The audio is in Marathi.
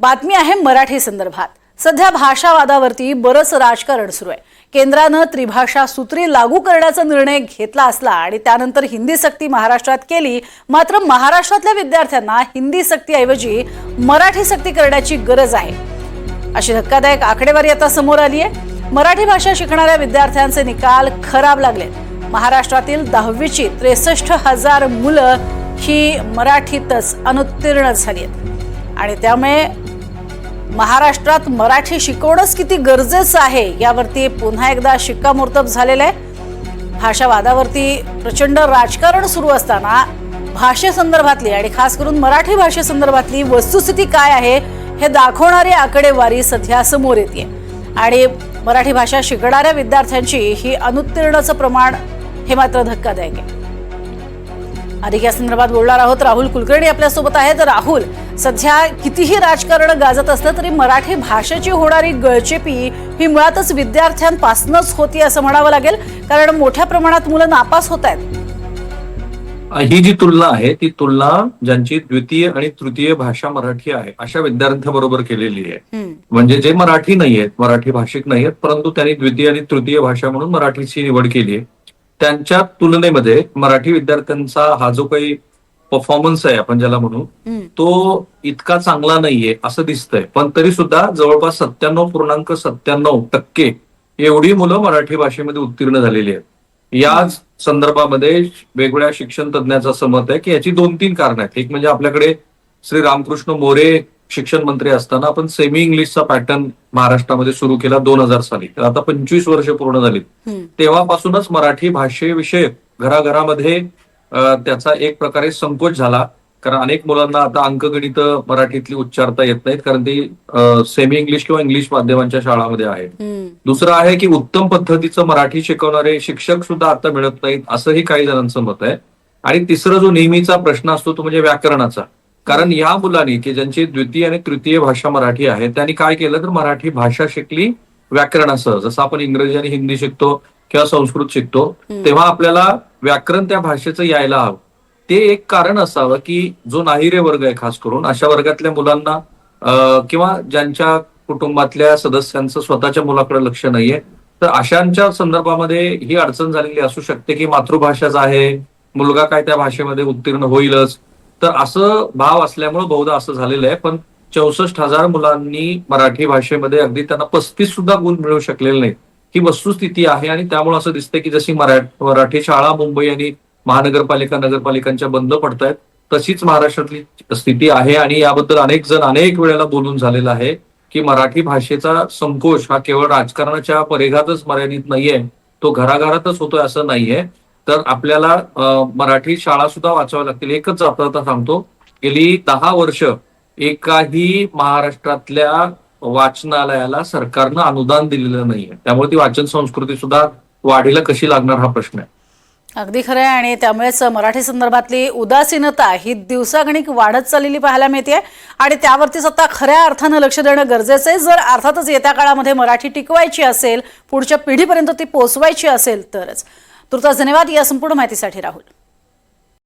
बातमी आहे मराठी संदर्भात. सध्या भाषावादावरती बरंच राजकारण सुरू आहे. केंद्रानं त्रिभाषा सूत्री लागू करण्याचा निर्णय घेतला असला आणि त्यानंतर हिंदी सक्ती महाराष्ट्रात केली मात्र महाराष्ट्रातल्या विद्यार्थ्यांना हिंदी सक्तीऐवजी मराठी सक्ती करण्याची गरज आहे. अशी धक्कादायक आकडेवारी आता समोर आली आहे मराठी भाषा शिकणाऱ्या विद्यार्थ्यांचे निकाल खराब लागले महाराष्ट्रातील दहावीची त्रेसष्ट हजार मुलं ही मराठीतच अनुत्तीर्ण झाली आहेत आणि त्यामुळे महाराष्ट्रात मराठी शिकवणंच किती गरजेचं आहे यावरती पुन्हा एकदा शिक्कामोर्तब झालेलं आहे. भाषावादावरती प्रचंड राजकारण सुरू असताना भाषेसंदर्भातली आणि खास करून मराठी भाषेसंदर्भातली वस्तुस्थिती काय आहे हे दाखवणारी आकडेवारी सध्या समोर येते. आणि मराठी भाषा शिकणाऱ्या विद्यार्थ्यांची ही अनुत्तीर्णाचं प्रमाण हे मात्र धक्कादायक आहे. अधिक या संदर्भात बोलणार आहोत राहुल कुलकर्णी आपल्यासोबत आहेत. राहुल सध्या कितीही राजकारण गाजत असलं तरी मराठी भाषेची होणारी गळचेपी ही मुळातच विद्यार्थ्यांपासूनच होती असं म्हणावं लागेल. कारण मोठ्या प्रमाणात मुलं नापास होत आहेत. ही जी तुलना आहे ती तुलना ज्यांची द्वितीय आणि तृतीय भाषा मराठी आहे अशा विद्यार्थ्यांबरोबर केलेली आहे. म्हणजे जे मराठी नाही आहेत मराठी भाषिक नाही आहेत परंतु त्यांनी द्वितीय आणि तृतीय भाषा म्हणून मराठीची निवड केली आहे. त्यांच्या तुलनेमध्ये मराठी विद्यार्थ्यांचा हा जो काही परफॉर्मन्स आहे आपण ज्याला म्हणू तो इतका चांगला नाहीये असं दिसतंय. पण तरी सुद्धा जवळपास सत्त्याण्णव पूर्णांक सत्त्याण्णव टक्के एवढी मुलं मराठी भाषेमध्ये उत्तीर्ण झालेली आहेत. याच संदर्भामध्ये वेगवेगळ्या शिक्षण तज्ञाचं असं मत आहे की याची दोन तीन कारणं आहेत. एक म्हणजे आपल्याकडे श्री रामकृष्ण मोरे शिक्षण मंत्री असताना आपण सेमी इंग्लिशचा पॅटर्न महाराष्ट्रामध्ये सुरू केला दोन हजार साली. तर आता पंचवीस वर्ष पूर्ण झाली. तेव्हापासूनच मराठी भाषेविषयक घराघरामध्ये त्याचा एक प्रकारे संकोच झाला. कारण अनेक मुलांना आता अंकगणित मराठीतली उच्चारता येत नाहीत. कारण ती सेमी इंग्लिश किंवा इंग्लिश माध्यमांच्या शाळामध्ये आहेत. हम्म, दुसरं आहे की उत्तम पद्धतीचं मराठी शिकवणारे शिक्षक सुद्धा आता मिळत नाहीत असंही काही जणांचं मत आहे. आणि तिसरा जो नेहमीचा प्रश्न असतो तो म्हणजे व्याकरणाचा. कारण या मुलांनी की ज्यांची द्वितीय आणि तृतीय भाषा मराठी आहे त्यांनी काय केलं तर मराठी भाषा शिकली व्याकरणासह. जसं आपण इंग्रजी आणि हिंदी शिकतो किंवा संस्कृत शिकतो. तेव्हा आपल्याला व्याकरण त्या भाषेचं यायला हवं. ते एक कारण असावं की जो नाहिरे वर्ग आहे खास करून अशा वर्गातल्या मुलांना किंवा ज्यांच्या कुटुंबातल्या सदस्यांचं स्वतःच्या मुलाकडे लक्ष नाहीये तर अशांच्या संदर्भामध्ये ही अडचण झालेली असू शकते की मातृभाषाच आहे मुलगा काय त्या भाषेमध्ये उत्तीर्ण होईलच. तर असं भाव असल्यामुळे बहुधा असं झालेलं आहे पण चौसष्ट हजार मुलांनी मराठी भाषेमध्ये अगदी त्यांना पस्तीस सुद्धा गुण मिळू शकलेले नाहीत. ही वस्तुस्थिती आहे आणि त्यामुळे असं दिसतंय की जशी मराठी मराठी शाळा मुंबई आणि महानगरपालिका नगरपालिकांच्या बंद पडतायत तशीच महाराष्ट्रातली स्थिती आहे आणि याबद्दल अनेक जण अनेक वेळेला बोलून झालेला आहे की मराठी भाषेचा संकोच हा केवळ राजकारणाच्या परिघातच मर्यादित नाहीये तो घराघरातच होतोय असं नाहीये. तर आपल्याला मराठी शाळा सुद्धा वाचाव्या लागतील. एकच आता सांगतो गेली दहा वर्ष एकाही महाराष्ट्रातल्या वाचनालयाला सरकारनं अनुदान दिलेलं नाहीये. त्यामुळे ती वाचन संस्कृती सुद्धा वाढीला कशी लागणार हा प्रश्न आहे. अगदी खरं आहे आणि त्यामुळेच मराठी संदर्भातली उदासीनता ही दिवसागणिक वाढत चाललेली पाहायला मिळते आणि त्यावरतीच आता खऱ्या अर्थानं लक्ष देणं गरजेचं आहे. जर अर्थातच येत्या काळामध्ये मराठी टिकवायची असेल पुढच्या पिढीपर्यंत ती पोचवायची असेल तरच. तुर्तास धन्यवाद. या संपूर्ण माहितीसाठी राहुल.